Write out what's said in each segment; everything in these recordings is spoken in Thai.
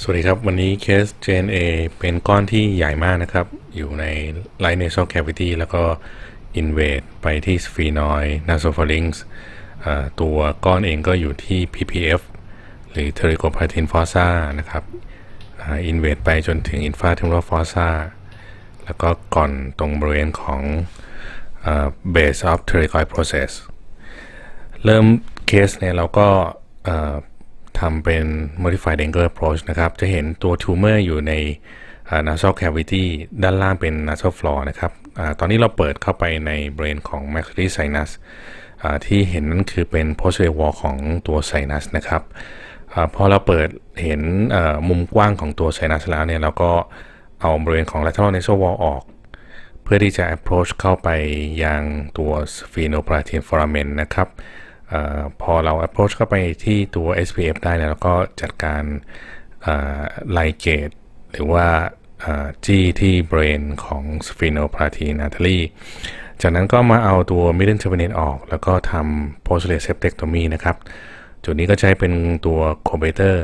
สวัสดีครับ วันนี้เคส JNA เป็นก้อนที่ใหญ่มากนะครับ อยู่ใน right nasal cavity แล้วก็ invade ไปที่ sphenoid nasopharynx ตัวก้อนเองก็อยู่ที่ PPF หรือ pterygopalatine fossa นะครับ invade ไปจนถึง infratemporal fossa แล้วก็ก่อนตรงบริเวณของ base of pterygoid process เริ่มเคสเนี่ยเราก็ ทำเป็น modified angle approach นะครับ จะเห็นตัว tumor อยู่ในอ่า nasal cavity ด้านล่างเป็น nasal floor นะครับอตอนนี้เราเปิดเข้าไปในบริเวณของ maxillary sinus ที่เห็นนั่นคือเป็น posterior wall ของตัว sinus นะครับอาพอเราเปิดเห็นมุมกว้างของตัว sinus แล้วเนี่ย เราก็เอาบริเวณของ lateral nasal wall ออก เพื่อที่จะ approach เข้าไปยังตัว sphenopalatine foramen นะครับ อพอเรา approach เข้าไปที่ตัว SPF ได้เนี่ยเราก็จัดการไลเกตหรือว่าจี้ที่บริเวณของ sphenopalatine artery จากนั้นก็มาเอาตัว middle turbinate ออก แล้วก็ทำ posterior septectomy นะครับ จุดนี้ก็ใช้เป็นตัว cobator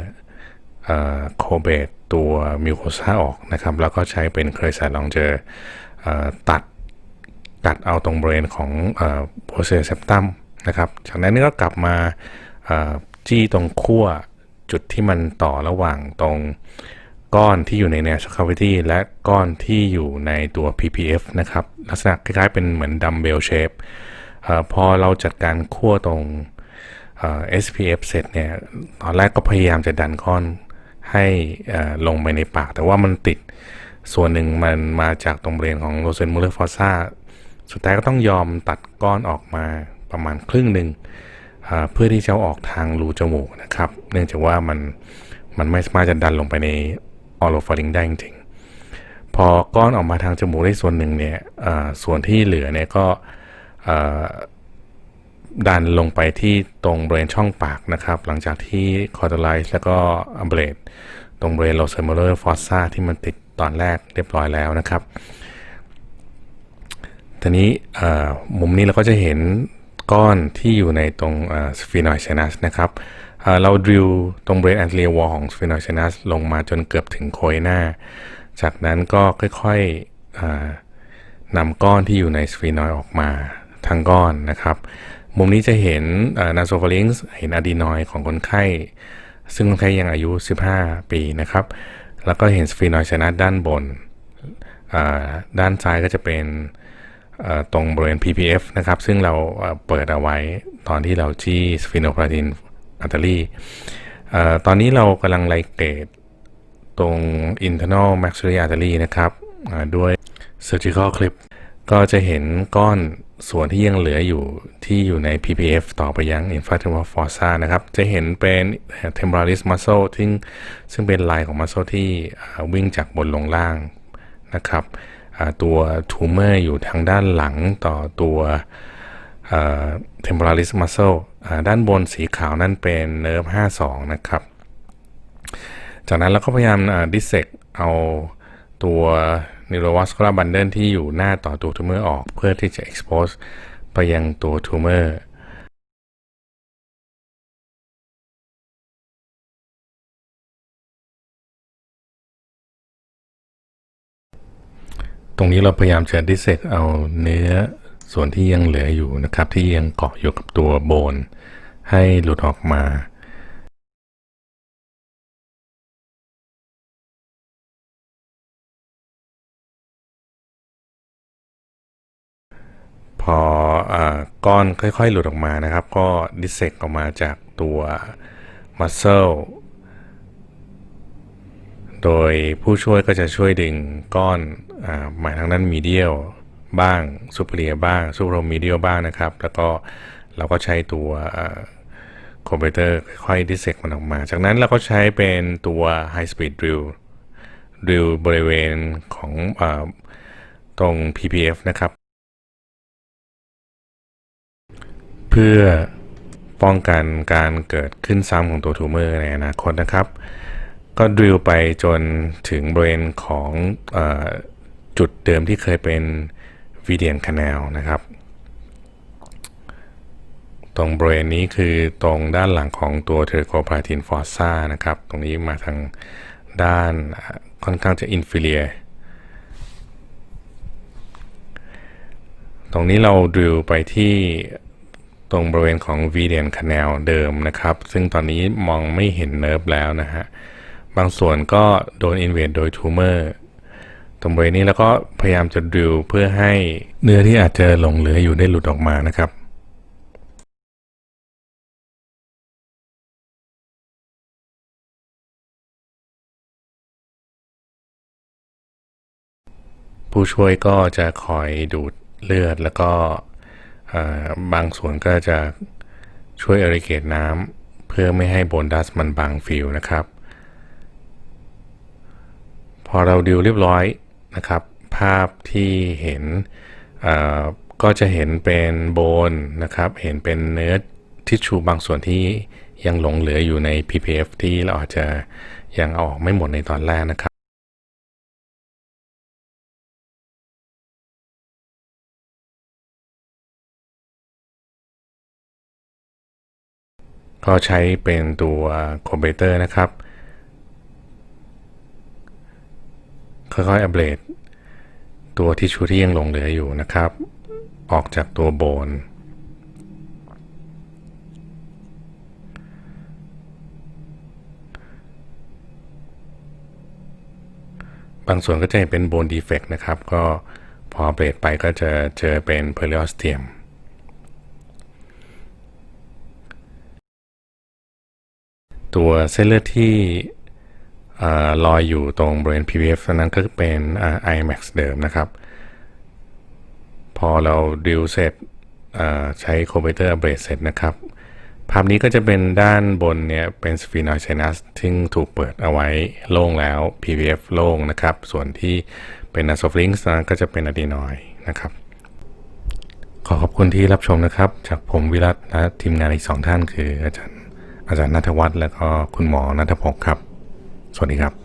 โคเบตตัวมิวโคซาออกนะครับ แล้วก็ใช้เป็นเครซัลองเจอตัดตัดเอาตรงบริเวณของโพสเซเซปตัม นะครับ จากนั้นก็กลับมาจี้ตรงขั้วจุดที่มันต่อระหว่างตรงก้อนที่อยู่ใน nasal cavity และก้อนที่อยู่ในตัว PPF นะครับ ลักษณะคล้ายๆเป็นเหมือนดัมเบลเชฟพอเราจัดการขั้วตรง SPF เสร็จเนี่ยตอนแรกก็พยายามจะดันก้อนให้ลงไปในปาก แต่ว่ามันติดส่วนหนึ่งมันมาจากตรงบริเวณของโรเซนมูเลอร์ฟอสซาสุดท้ายก็ต้องยอมตัดก้อนออกมา ประมาณครึ่งหนึ่งเพื่อที่จะออกทางรูจมูกนะครับ เนื่องจากว่ามันมันไม่สามารถจะดันลงไปในออโลฟาริงได้จริงพอก้อนออกมาทางจมูกได้ส่วนหนึ่งเนี่ยส่วนที่เหลือเนี่ยก็ดันลงไปที่ตรงบริเวณช่องปากนะครับ หลังจากที่คอร์ดไลซ์แล้วก็อัมเบรดตรงบริเวณโลเซมูเลอร์ฟอสซาที่มันติดตอนแรกเรียบร้อยแล้วนะครับทีนี้มุมนี้เราก็จะเห็น ก้อนที่อยู่ในตรงสฟีนอยเซนัสนะครับเราดิวตรงบริเวณแอนเท r วอลของสฟีนอยเซนัสลงมาจนเกือบถึงโคยหน้า จากนั้นก็ค่อยๆนำก้อนที่อยู่ในสฟีนอยออกมาทั้งก้อนนะครับ มุมนี้จะเห็นนาโซฟาริงส์เห็นอะดีนอยของคนไข้ ซึ่งคนไข้ยังอายุ 15 ปีนะครับ แล้วก็เห็นสฟีนอยชนัสด้านบน ด้านซ้ายก็จะเป็น ตรงบริเวณ PPF นะครับ ซึ่งเราเปิดเอาไว้ตอนที่เราจี้สฟีโนพลาตินอัตลีตอนนี้เรากำลังไลเกตตรง internal maxillary artery นะครับด้วย surgical clip ก็จะเห็นก้อนส่วนที่ยังเหลืออยู่ที่อยู่ใน PPF ต่อไปยัง infratemporal fossa นะครับ จะเห็นเป็น temporalis muscle ซึ่งซึ่งเป็นลายของ muscle ที่วิ่งจากบนลงล่างนะครับ ตัวทูเมอร์อยู่ทางด้านหลังต่อตัว temporalis muscle อ่ด้านบนสีขาวนั่นเป็นเนิร์ฟ52 นะครับ จากนั้นเราก็พยายามดิสเซกเอาตัว neurovascular bundle ที่อยู่หน้าต่อตัวทูเมอร์ออก เพื่อที่จะ expose ไปยังตัวทูเมอร์ ตรงนี้เราพยายามจะดิเซกเอาเนื้อส่วนที่ยังเหลืออยู่นะครับ ที่ยังเกาะอยู่กับตัวโบน ให้หลุดออกมา พออาก้อนค่อยๆ หลุดออกมานะครับ ก็ดิเซกออกมาจากตัวมัสเซล โดยผู้ช่วยก็จะช่วยดึงก้อนอหมายทางด้นมีเดียลบ้างซูเปอร์เรียบ้างซูเปอร์มีเดียลบ้างนะครับ แล้วก็เราก็ใช้ตัวคอมพิวเตอร์ค่อยๆดิสเซกมันออกมา จากนั้นเราก็ใช้เป็นตัว High Speed Drill ดิวบริเวณของอตรง PPF นะครับ เพื่อป้องกันการเกิดขึ้นซ้ำของตัวทูเมอร์ในอนาคตนะครับ ก็ดริลไปจนถึงบริเวณของอจุดเดิมที่เคยเป็นวีเดียนคาแนลนะครับ ตรงบริเวณนี้คือตรงด้านหลังของตัวเทอร์โคพาทินฟอสซานะครับ ตรงนี้มาทางด้านค่อนข้างจะอินฟิเลียตรงนี้เราดิวไปที่ตรงบริเวณของ v d n Canal เดิมนะครับ ซึ่งตอนนี้มองไม่เห็นเนิร์ฟแล้วนะฮะ บางส่วนก็โดนอินเวดโดยทูเมอร์ตรงบริเวณนี้แล้วก็พยายามจะดิวเพื่อให้เนื้อที่อาจจะหลงเหลืออยู่ได้หลุดออกมานะครับผู้ช่วยก็จะคอยดูดเลือดแล้วก็บางส่วนก็จะช่วยเอริเกตน้ำเพื่อไม่ให้โบนดัสมันบางฟิวนะครับ พอเราดิวเรียบร้อยนะครับ ภาพที่เห็นก็จะเห็นเป็นโบนนะครับ เห็นเป็นเนื้อทิชชูบางส่วนที่ยังหลงเหลืออยู่ใน PPF ที่เราอาจจะยังเอาออกไม่หมดในตอนแรกนะครับก็ใช้เป็นตัวคอมเพเตอร์นะครับ ค่อยๆอัปเดตตัวทิชชูที่ยังหลงเหลืออยู่นะครับ ออกจากตัวโบน บางส่วนก็จะเป็นโบนดีเฟกต์นะครับ ก็พออัปเดตไปก็จะเจอเป็นเพลิออสเทียมตัวเส้นเลือดที่ ลอยอยู่ตรงบริเวณ PVF นั้นก็เป็น IMAX เดิมนะครับ พอเราดิวเสร็จใช้คอมพิวเตอร์เบรดเสร็จนะครับ ภาพนี้ก็จะเป็นด้านบนเนี่ยเป็นสฟีนอยไซนัสซึ่งถูกเปิดเอาไว้โล่งแล้ว PVF โล่งนะครับ ส่วนที่เป็น n a s o f l i n k s นั้นก็จะเป็นอะดีนอยนะครับ ขอขอบคุณที่รับชมนะครับ จากผมวิรัตและทีมงานอีกสองท่านคืออาจารย์อาจารย์นัทวัฒน์และก็คุณหมอนัทพงศ์ครับ วัสดีครับ